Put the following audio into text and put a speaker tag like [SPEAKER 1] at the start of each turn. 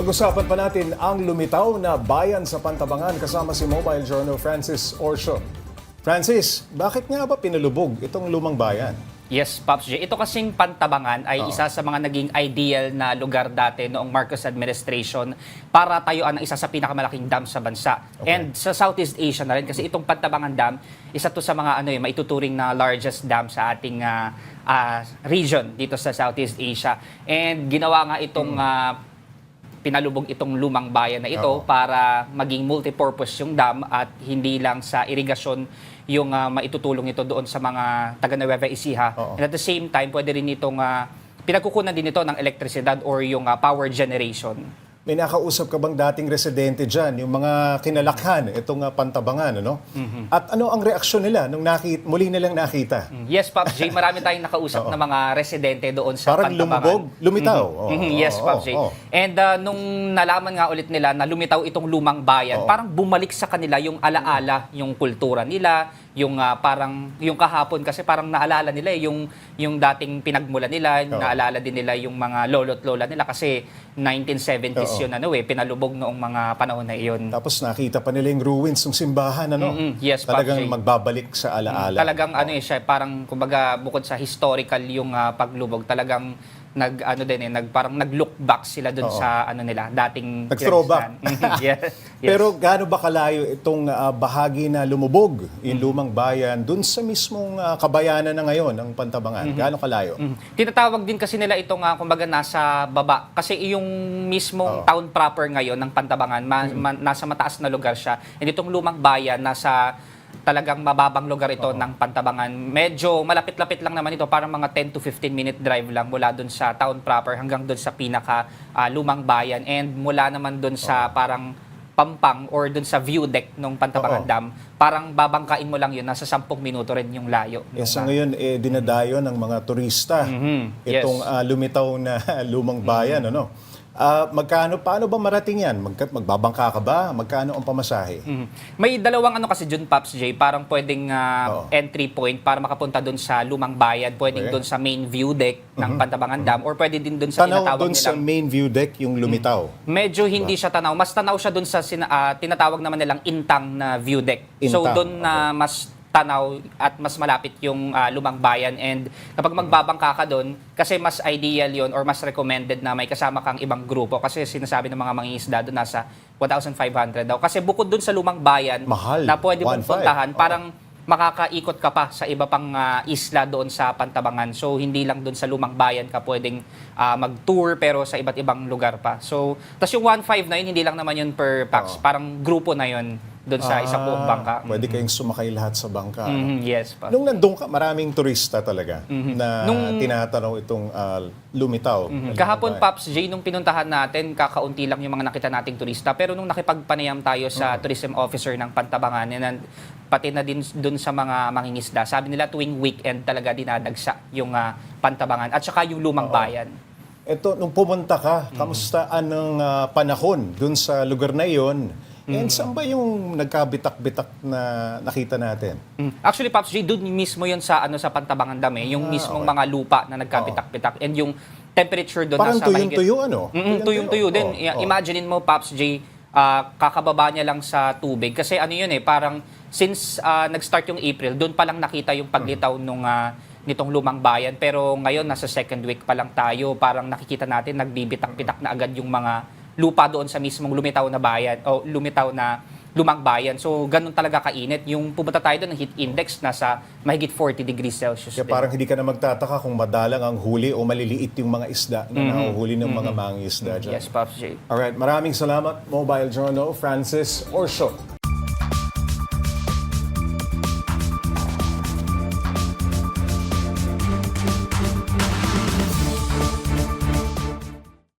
[SPEAKER 1] Pag-usapan pa natin ang lumitaw na bayan sa Pantabangan kasama si Mobile Journal Francis Orsho. Francis, bakit nga ba pinalubog itong lumang bayan?
[SPEAKER 2] Yes, Pops J. Ito kasing Pantabangan ay isa sa mga naging ideal na lugar dati noong Marcos administration para tayuan ang isa sa pinakamalaking dam sa bansa.
[SPEAKER 1] Okay.
[SPEAKER 2] And sa Southeast Asia na rin kasi itong Pantabangan Dam, isa to sa mga ano eh, maituturing na largest dam sa ating ah, ah, region dito sa Southeast Asia. And ginawa nga itong ah, pinalubog itong lumang bayan na ito
[SPEAKER 1] Oo.
[SPEAKER 2] para maging multipurpose yung dam at hindi lang sa irigasyon yung ah, maitutulong ito doon sa mga taga Nueva Ecija.
[SPEAKER 1] Oo.
[SPEAKER 2] And at the same time, pwede rin itong ah, pinagkukunan din ito ng elektrisidad or yung ah, power generation.
[SPEAKER 1] May nakausap ka bang dating residente dyan, yung mga kinalakhan, itong uh, Pantabangan, ano? At ano ang reaksyon nila nung nakit, muli nilang nakita?
[SPEAKER 2] Yes, Pops J, marami tayong nakausap na mga residente doon sa
[SPEAKER 1] Parang
[SPEAKER 2] Pantabangan.
[SPEAKER 1] lumubog, lumitaw.
[SPEAKER 2] Mhm.
[SPEAKER 1] Oo,
[SPEAKER 2] Mhm, yes,
[SPEAKER 1] oo,
[SPEAKER 2] Pops J.
[SPEAKER 1] oo.
[SPEAKER 2] And uh, nung nalaman nga ulit nila na lumitaw itong lumang bayan,
[SPEAKER 1] Oo.
[SPEAKER 2] parang bumalik sa kanila yung alaala, yung kultura nila, yung uh, parang yung kahapon kasi parang naalala nila eh, yung yung dating pinagmula nila,
[SPEAKER 1] Oo.
[SPEAKER 2] naalala din nila yung mga lolo't lola nila kasi 1970s
[SPEAKER 1] Oo.
[SPEAKER 2] yun ano eh, pinalubog noong mga panahon na iyon.
[SPEAKER 1] Tapos nakita pa nila yung ruins ng simbahan, ano?
[SPEAKER 2] Mm-mm. Yes,
[SPEAKER 1] Talagang
[SPEAKER 2] Pops J.
[SPEAKER 1] magbabalik sa alaala.
[SPEAKER 2] Talagang ano eh siya, parang kumbaga bukod sa historical yung ah, paglubog, talagang nag ano din eh, nag parang nag-look back sila
[SPEAKER 1] Oo.
[SPEAKER 2] sa ano nila, dating
[SPEAKER 1] Nag-throwback.
[SPEAKER 2] pinagsan. yes, yes.
[SPEAKER 1] Pero gaano ba kalayo itong ah, bahagi na lumubog, yung
[SPEAKER 2] Mm-hmm.
[SPEAKER 1] lumang bayan, dun sa mismong ah, kabayanan na ngayon ng Pantabangan? Gaano kalayo?
[SPEAKER 2] Mm. Tinatawag din kasi nila itong nga kumbaga nasa baba kasi yung
[SPEAKER 1] Oo.
[SPEAKER 2] mismong town proper ngayon ng Pantabangan ma- ma- nasa mataas na lugar siya. And itong lumang bayan nasa talagang mababang lugar ito ng Pantabangan. Medyo malapit-lapit lang naman ito, parang mga 10 to 15 minute drive lang mula dun sa town proper hanggang dun sa pinaka ah, lumang bayan and mula naman dun sa parang pampang or dun sa view deck ng Pantabangan
[SPEAKER 1] Oo.
[SPEAKER 2] Dam, parang babangkain mo lang yun, nasa 10 minuto rin yung layo.
[SPEAKER 1] Eh,
[SPEAKER 2] nung,
[SPEAKER 1] sa
[SPEAKER 2] ah,
[SPEAKER 1] ngayon, eh, dinadayo ng mga turista
[SPEAKER 2] Mhm. Yes.
[SPEAKER 1] itong ah, lumitaw na lumang bayan. Ano? Ah, magkano, paano ba marating yan? Magka, magbabangka ka ba? Magkano ang pamasahe?
[SPEAKER 2] Mhm. May dalawang ano kasi Jun Pops J, parang pwedeng
[SPEAKER 1] Oo.
[SPEAKER 2] ah, entry point para makapunta doon sa Lumang Bayan, pwedeng
[SPEAKER 1] Okay.
[SPEAKER 2] doon sa main view deck ng Pantabangan Dam or pwede din doon sa
[SPEAKER 1] Tanaw
[SPEAKER 2] tinatawag
[SPEAKER 1] doon sa
[SPEAKER 2] nilang
[SPEAKER 1] main view deck yung lumitaw.
[SPEAKER 2] Medyo hindi siya tanaw, mas tanaw siya doon sa sina- ah, tinatawag naman nilang intang na view deck. so
[SPEAKER 1] Intang,
[SPEAKER 2] doon na mas tanaw at mas malapit yung ah, Lumang Bayan and kapag magbabangka ka doon kasi mas ideal yon or mas recommended na may kasama kang ibang grupo kasi sinasabi ng mga mangingisda doon nasa 1,500 daw. Kasi bukod doon sa Lumang Bayan
[SPEAKER 1] Mahal.
[SPEAKER 2] na pwede
[SPEAKER 1] 1,500.
[SPEAKER 2] mong puntahan, parang makakaikot ka pa sa iba pang ah, isla doon sa Pantabangan. So hindi lang doon sa Lumang Bayan ka pwedeng ah, mag-tour pero sa iba't ibang lugar pa. So tas yung 159 hindi lang naman yun per pax, parang grupo na yun doon sa isang buong bangka.
[SPEAKER 1] Ah, Pwede kayong sumakay lahat sa bangka. ano?
[SPEAKER 2] Mhm, yes pa.
[SPEAKER 1] Nung nandun ka, maraming turista talaga na
[SPEAKER 2] Nung-
[SPEAKER 1] tinatanaw itong ah, lumitaw.
[SPEAKER 2] Mhm.
[SPEAKER 1] na
[SPEAKER 2] Kahapon,
[SPEAKER 1] lumang bayan.
[SPEAKER 2] Paps J, nung pinuntahan natin, kakaunti lang yung mga nakita nating turista. Pero nung nakipagpanayam tayo sa tourism officer ng Pantabangan, and pati na din dun sa mga mangingisda, sabi nila tuwing weekend talaga dinadagsa yung ah, Pantabangan at saka yung Lumang Bayan.
[SPEAKER 1] Ito, nung pumunta ka, kamusta anong ah, panahon dun sa lugar na iyon? And saan ba yung nagkabitak-bitak na nakita natin?
[SPEAKER 2] Mm. Actually, Pops J, doon mismo yun sa ano sa Pantabangan Dam eh, yung
[SPEAKER 1] Ah,
[SPEAKER 2] mismong
[SPEAKER 1] okay.
[SPEAKER 2] mga lupa na nagkapitak-pitak and yung temperature doon
[SPEAKER 1] Parang
[SPEAKER 2] nasa mahigit-
[SPEAKER 1] tuyong-tuyo, ano?
[SPEAKER 2] Mm, tuyong-tuyo din.
[SPEAKER 1] Oh,
[SPEAKER 2] I-
[SPEAKER 1] oh.
[SPEAKER 2] Imaginein mo, Pops J, ah, kakababa niya lang sa tubig. Kasi ano yun eh, parang since ah, nag-start yung April, doon pa lang nakita yung paglitaw nung ah, nitong lumang bayan. Pero ngayon, nasa second week pa lang tayo. Parang nakikita natin, nagbibitak-bitak na agad yung mga lupa doon sa mismong lumitaw na bayan o lumitaw na lumang bayan. So, ganun talaga kainit. Yung pumunta tayo doon, ang heat index nasa mahigit 40 degrees Celsius.
[SPEAKER 1] Kaya
[SPEAKER 2] din.
[SPEAKER 1] parang hindi ka na magtataka kung madalang ang huli o maliliit yung mga isda na nahuhuli ng mga mangingisda dyan.
[SPEAKER 2] Yes, Pops J.
[SPEAKER 1] Alright, maraming salamat Mobile Journal, Francis Orsho.